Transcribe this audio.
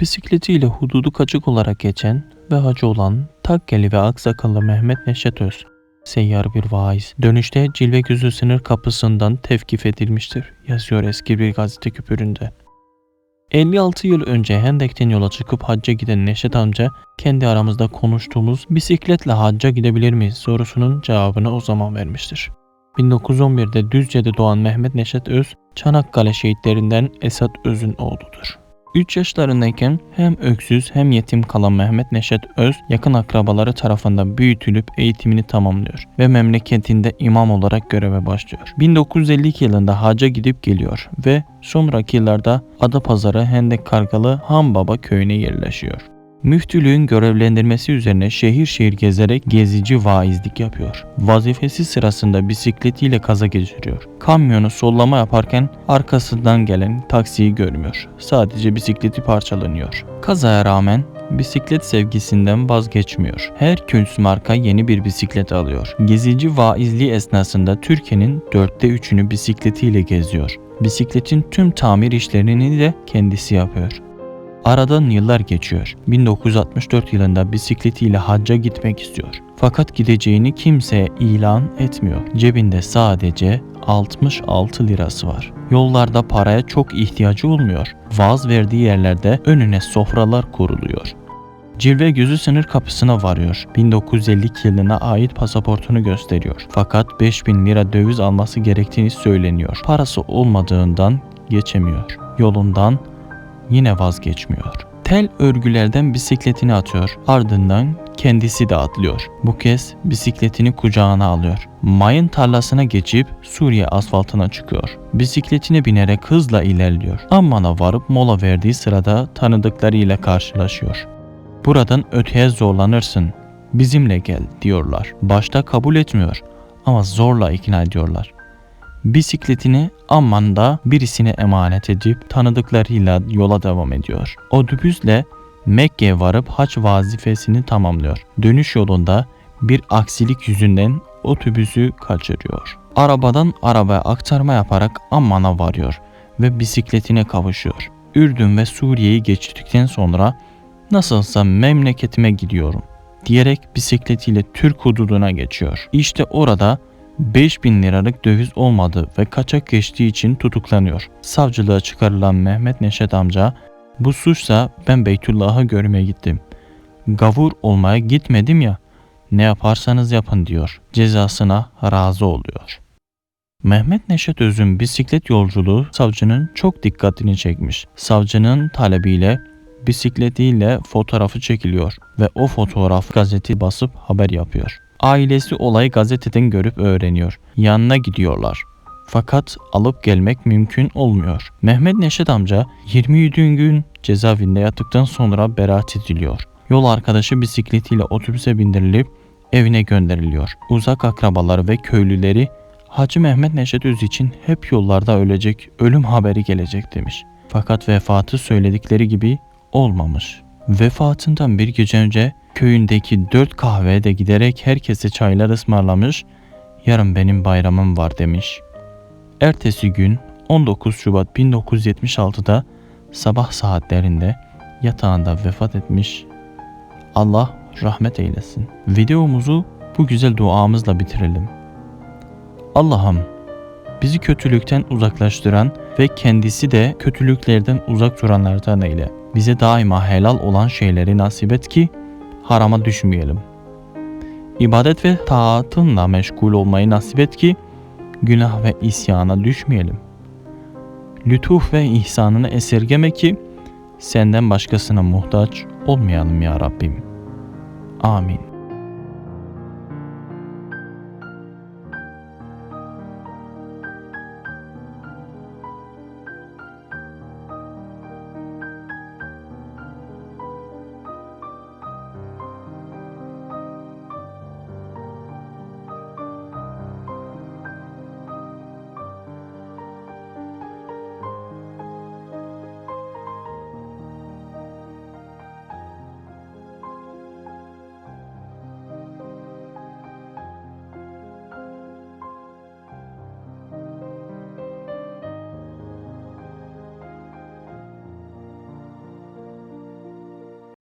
Bisikletiyle hududu kaçık olarak geçen ve hacı olan Takkeli ve Aksakallı Mehmet Neşet Öz, seyyar bir vaiz, dönüşte cilve gözü sınır kapısından tevkif edilmiştir, yazıyor eski bir gazete küpüründe. 56 yıl önce Hendek'ten yola çıkıp hacca giden Neşet amca, kendi aramızda konuştuğumuz bisikletle hacca gidebilir miyiz sorusunun cevabını o zaman vermiştir. 1911'de Düzce'de doğan Mehmet Neşet Öz, Çanakkale şehitlerinden Esat Öz'ün oğludur. 3 yaşlarındayken hem öksüz hem yetim kalan Mehmet Neşet Öz yakın akrabaları tarafından büyütülüp eğitimini tamamlıyor ve memleketinde imam olarak göreve başlıyor. 1952 yılında hacca gidip geliyor ve sonraki yıllarda Adapazarı Hendek Kargalı Hanbaba köyüne yerleşiyor. Müftülüğün görevlendirmesi üzerine şehir şehir gezerek gezici vaizlik yapıyor. Vazifesi sırasında bisikletiyle kaza geçiriyor. Kamyonu sollama yaparken arkasından gelen taksiyi görmüyor. Sadece bisikleti parçalanıyor. Kazaya rağmen bisiklet sevgisinden vazgeçmiyor. Herküls marka yeni bir bisiklet alıyor. Gezici vaizliği esnasında Türkiye'nin dörtte üçünü bisikletiyle geziyor. Bisikletin tüm tamir işlerini de kendisi yapıyor. Aradan yıllar geçiyor. 1964 yılında bisikletiyle hacca gitmek istiyor. Fakat gideceğini kimseye ilan etmiyor. Cebinde sadece 66 lirası var. Yollarda paraya çok ihtiyacı olmuyor. Vaaz verdiği yerlerde önüne sofralar kuruluyor. Cilve gözü sınır kapısına varıyor. 1952 yılına ait pasaportunu gösteriyor. Fakat 5000 lira döviz alması gerektiğini söyleniyor. Parası olmadığından geçemiyor. Yolundan yine vazgeçmiyor. Tel örgülerden bisikletini atıyor. Ardından kendisi de atlıyor. Bu kez bisikletini kucağına alıyor. Mayın tarlasına geçip Suriye asfaltına çıkıyor. Bisikletine binerek hızla ilerliyor. Amman'a varıp mola verdiği sırada tanıdıklarıyla karşılaşıyor. Buradan öteye zorlanırsın. Bizimle gel diyorlar. Başta kabul etmiyor ama zorla ikna ediyorlar. Bisikletini Amman'da birisine emanet edip tanıdıklarıyla yola devam ediyor. Otobüsle Mekke'ye varıp haç vazifesini tamamlıyor. Dönüş yolunda bir aksilik yüzünden otobüsü kaçırıyor. Arabadan arabaya aktarma yaparak Amman'a varıyor ve bisikletine kavuşuyor. Ürdün ve Suriye'yi geçtikten sonra nasılsa memleketime gidiyorum diyerek bisikletiyle Türk hududuna geçiyor. İşte orada 5000 liralık döviz olmadı ve kaçak geçtiği için tutuklanıyor. Savcılığa çıkarılan Mehmet Neşet amca bu suçsa ben Beytullah'ı görmeye gittim. Gavur olmaya gitmedim ya ne yaparsanız yapın diyor. Cezasına razı oluyor. Mehmet Neşet Öz'ün bisiklet yolculuğu savcının çok dikkatini çekmiş. Savcının talebiyle bisikletiyle fotoğrafı çekiliyor ve o fotoğraf gazete basıp haber yapıyor. Ailesi olayı gazeteden görüp öğreniyor. Yanına gidiyorlar. Fakat alıp gelmek mümkün olmuyor. Mehmet Neşet amca 27 gün cezaevinde yattıktan sonra beraat ediliyor. Yol arkadaşı bisikletiyle otobüse bindirilip evine gönderiliyor. Uzak akrabaları ve köylüleri Hacı Mehmet Neşet Öz için hep yollarda ölecek, ölüm haberi gelecek demiş. Fakat vefatı söyledikleri gibi olmamış. Vefatından bir gece önce köyündeki dört kahveye de giderek herkese çaylar ısmarlamış, yarın benim bayramım var demiş. Ertesi gün 19 Şubat 1976'da sabah saatlerinde yatağında vefat etmiş. Allah rahmet eylesin. Videomuzu bu güzel duamızla bitirelim. Allah'ım bizi kötülükten uzaklaştıran ve kendisi de kötülüklerden uzak duranlardan eyle. Bize daima helal olan şeyleri nasip et ki harama düşmeyelim. İbadet ve taatınla meşgul olmayı nasip et ki günah ve isyana düşmeyelim. Lütuf ve ihsanını esirgeme ki senden başkasına muhtaç olmayalım ya Rabbim. Amin.